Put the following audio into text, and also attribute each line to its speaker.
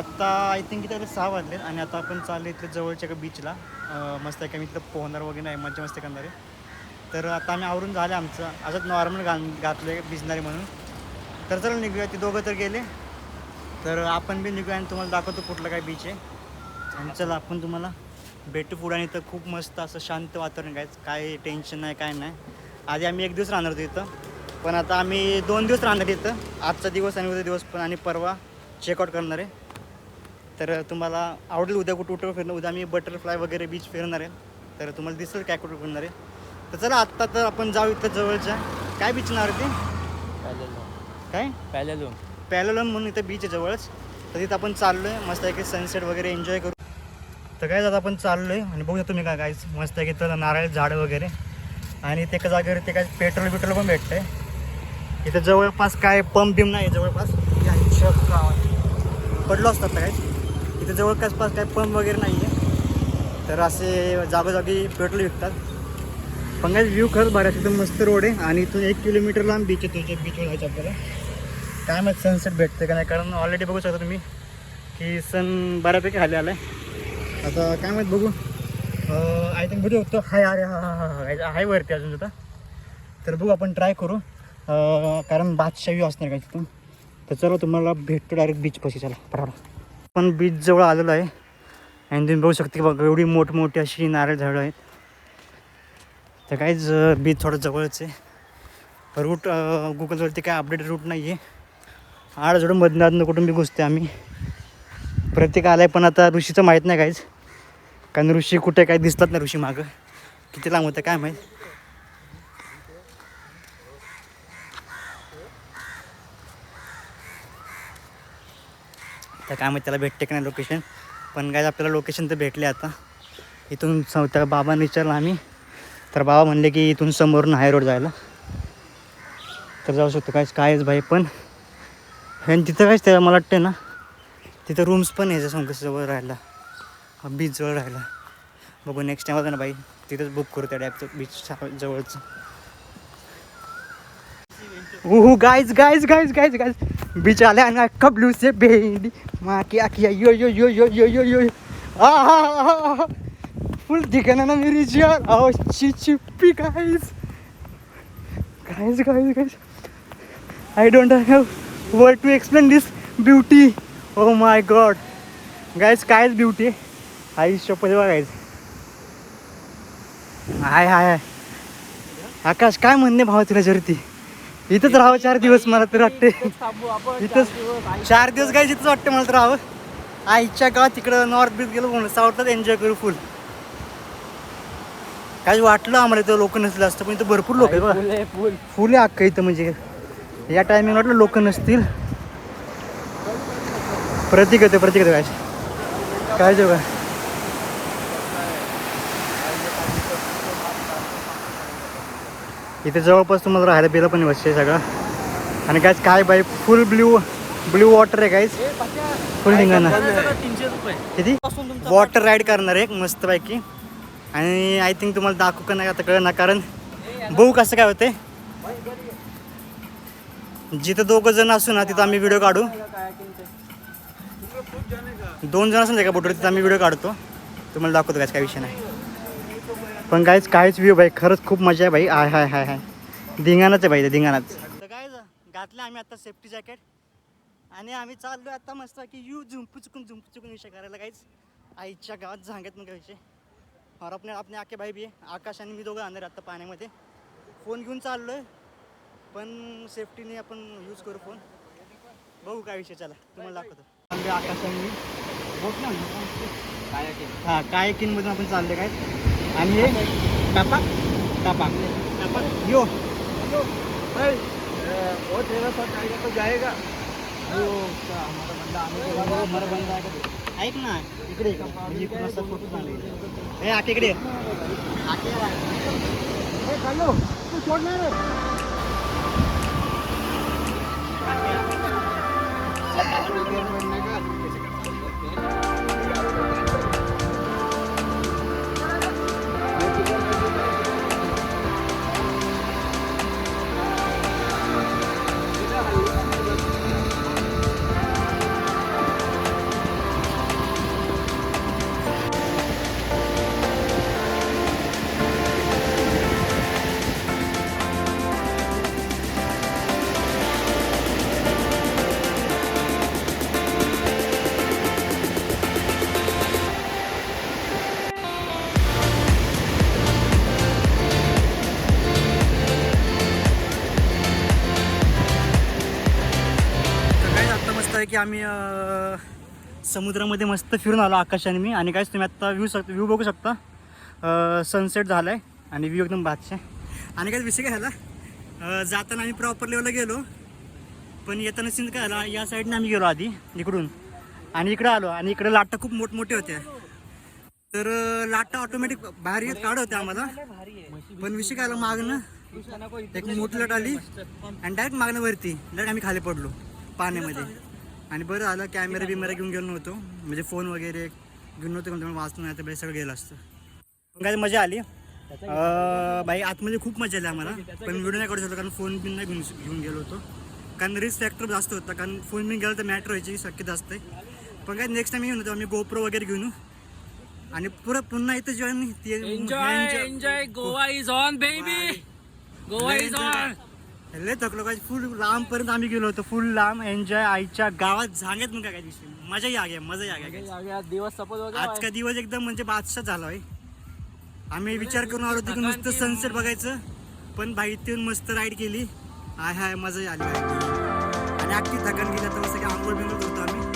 Speaker 1: आता आत्ता I think इथे सहा वाजले आणि आता आपण चालले इथल्या जवळच्या एका बीचला मस्त आहे का मी इथलं पोहणार वगैरे नाही मज्जा मस्ती करणार. आहे तर आता आम्ही आवरून झालं आमचं. असंच नॉर्मल गा घातलं आहे भिजणारे म्हणून. तर चला निघूया ते दोघं तर गेले. तर आपण बी निघूया आणि तुम्हाला दाखवतो कुठलं काय बीच आहे. आणि चला आपण तुम्हाला भेटू पुढे आणि इथं खूप मस्त असं शांत वातावरण काय काय टेन्शन नाही काय नाही. आधी आम्ही एक दिवस राहणार होतो इथं. पण आता आम्ही दोन दिवस राहणार इथं. आजचा दिवस आणि उद्या दिवस पण आणि परवा चेकआउट करणार आहे. तर तुम्हाला आवडेल उद्या कुठं कुठं फिरणं. उद्या आम्ही बटरफ्लाय वगैरे बीच फिरणार आहे. तर तुम्हाला दिसेल काय कुठं फिरणार आहे. तर चला आत्ता तर आपण जाऊ इथं जवळच्या. काय बीच नाव ते? काय?
Speaker 2: पॅलेलो
Speaker 1: पॅलोलम म्हणून इथं बीच आहे जवळच. तर तिथं आपण चाललो आहे मस्त आहे की सनसेट वगैरे एन्जॉय करू. तर काय जात आपण चाललो आहे आणि बघूया तुम्ही काय काय मस्त आहे की इथं नारळ झाडं वगैरे. आणि ते एका जागेवर ते काय पेट्रोल बिट्रोल पण भेटतं आहे इथं जवळपास काय पंप बिम नाही जवळपास. पडलो असतात काय इथे जवळपास कसपास काय पंप वगैरे नाही आहे तर असे जागोजागी पेट्रोल विकतात. पण काय व्ह्यू खरंच भारी एकदम मस्त रोड आहे. आणि इथून एक किलोमीटर लांब बीच आहे तुमच्या बीचवर जायचं आपल्याला. काय माहिती सनसेट भेटते का नाही? कारण ऑलरेडी बघू शकता तुम्ही की सन बऱ्यापैकी खाली आला आहे आता काय माहीत बघू. आय थिंक भेटू शकतो हाय अरे हा हा हा हाय वरती अजून सुद्धा. तर बघू आपण ट्राय करू. कारण बादशाही असणार काय तिथून तर चला तुम्हाला भेटतो डायरेक्ट बीच पशी. चला बरोबर पण बीच जवळ आलेलो आहे. आणि तुम्ही बघू शकता की बघा एवढी मोठमोठी अशी नारळ झाडं आहेत. तर काहीच बीच थोडं जवळच आहे. रूट गुगलवरती काय अपडेट रूट नाही आहे आड जोडून मधनं कुठून बी घुसते आम्ही. प्रत्येक आलाय पण आता ऋषीचं माहीत नाही काहीच कारण ऋषी कुठे काय दिसतात नाही ऋषी मागं किती लांब होतं काय माहीत. तर काय माहिती त्याला भेटते की नाही लोकेशन पण काय आपल्याला लोकेशन तर भेटले आता. इथून स- त्या बाबांनी विचारलं आम्ही. तर बाबा म्हणले की इथून समोरून हाय रोड जायला. तर जाऊ शकतो. काय कायच भाई पण आणि तिथं कायच त्याला मला वाटतं ना तिथं रूम्स पण आहे जसं जवळ राहायला. बीच जवळ राहायला. बघू नेक्स्ट टाईम होता ना बाई तिथंच बुक करू त्या डॅपचं बीच जवळचं. हो guys guys guys guys guys beach आले आणि अख्खा ब्लू से बेंडी मा की आखी यो यो यो यो यो यो यो। आ फुल दिखना ना मेरी जान। आओ ची चिप्पी guys guys guys guys I don't have word to explain this beauty. Oh my god. Guys, कायच ब्युटी आई शपथ बघा गाईज हाय हाय हाय। आकाश काय म्हणणे भावा तुला जरती? इथंच राहावं चार दिवस मला तर वाटते. इथंच चार दिवस काय इथंच वाटतं मला तर राहावं. आईच्या गावात तिकडं नॉर्थ बीच गेलो म्हणून साऊथलाच एन्जॉय करू फुल काय वाटलं आम्हाला इथं लोक नसलं असतं पण इथं भरपूर लोक आहे बघा.
Speaker 2: फुल
Speaker 1: फुल. आहे अख्खं इथं म्हणजे. या टायमिंग वाटलं लोक नसतील. प्रतीक येते प्रतीक येते काय काय जेव्हा इथे जवळपास तुम्हाला राहायला बिलं पण बसते सगळं. आणि काय काय बाई फुल ब्ल्यू ब्ल्यू वॉटर आहे काहीच फुल धिंगाणा. किती? वॉटर राईड करणार आहे एक मस्तपैकी. आणि आय थिंक तुम्हाला दाखवू का नाही आता कळ ना कारण बघू कसं काय होते जिथं दोघं जण असू ना तिथं आम्ही व्हिडिओ काढू. दोन जण असेल का बोटवर तिथं आम्ही व्हिडिओ काढतो. तुम्हाला दाखवतो काय काय विषय नाही. पण काहीच काहीच व्ह्यू भाई खरंच खूप मजा आहे भाई. आय हाय हाय हाय. धिंगाणाच आहे भाई ते धिंगाणाच. काय घातलं आम्ही आता सेफ्टी जॅकेट आणि आम्ही चाललो आता मस्त की यू झुंपू चुकून झुंपू चुकून विषय करायला काहीच आईच्या गावात झांगत मग विषय. और आपण अपने आके भाई बी आकाश आणि मी दोघं आणणार आता पाण्यामध्ये. फोन घेऊन चाललो आहे पण सेफ्टीने आपण यूज करू फोन बघू काय विषय चला. तुम्हाला दाखवतो. आकाश आणि मी. बोट ना? हां काय किनमधून आपण चालले काय आणि हे टापा टापा टापा यो.
Speaker 2: वो तेरा साथ आएगा तो जाएगा
Speaker 1: का, हमारा बंदा आने के बाद हमारा बंदा आएगा. ऐक ना इकडे ये. म्हणजे असा फोटो चालले ए आके इकडे ये. आके ए चाललो तू सोडणार आहे की आम्ही समुद्रामध्ये मस्त फिरून आलो आकाशाने मी. आणि काहीच तुम्ही आत्ता व्ह्यू शक व्ह्यू बघू शकता. सनसेट झाला आहे आणि व्ह्यू एकदम बादशा आणि काय विषय काय झाला? जाताना आम्ही प्रॉपर लेवलला गेलो. पण येताना सीन काय झाला? या साईडने आम्ही गेलो आधी इकडून. आणि इकडे आलो आणि इकडे लाटा खूप मोठमोठे होत्या. तर लाटा ऑटोमॅटिक बाहेर येत काढ होत्या आम्हाला. पण विषय काय आला मागणं एक मोठी लट आली. आणि डायरेक्ट मागणं वरती. लट आम्ही खाली पडलो पाण्यामध्ये. आणि बरं आलं कॅमेरा बिमेरा घेऊन गेलो नव्हतो. म्हणजे फोन वगैरे घेऊन नव्हतो त्यामुळे वाचतो नाही तर बाई सगळं गेलं असतं. पण काय मजा आली. अं, बाई आतमध्ये खूप मजा आली आम्हाला. पण व्हिडिओ नाही काढू शकलो कारण फोन बिन नाही घेऊन घेऊन गेलो होतो. कारण रिस्क फॅक्टर जास्त होता. कारण फोन बिन गेला तर मॅटर व्हायची शक्यता असते पण काय नेक्स्ट टाइम येऊन होतो आम्ही गोप्रो वगैरे घेऊन. आणि पुरं पुन्हा इथं
Speaker 2: enjoy Goa is on baby Goa is on
Speaker 1: लय थकलो काय फुल लांब पर्यंत आम्ही गेलो होतो. फुल लांब एन्जॉय आईच्या गावात झांगेत मग काय दिवशी. मजाही आ गया मजाही आ गया
Speaker 2: दिवस सपोज
Speaker 1: आज का दिवस एकदम म्हणजे बादशाह झाला होय. आम्ही विचार करून आलो होतो की नुसतं सनसेट बघायचं. पण बाई इथून मस्त राईड केली. हाय हाय मजाही आली. आणि अख्खी थकन गेली आता सगळे आंघोळ बिंघोळ करतो आम्ही.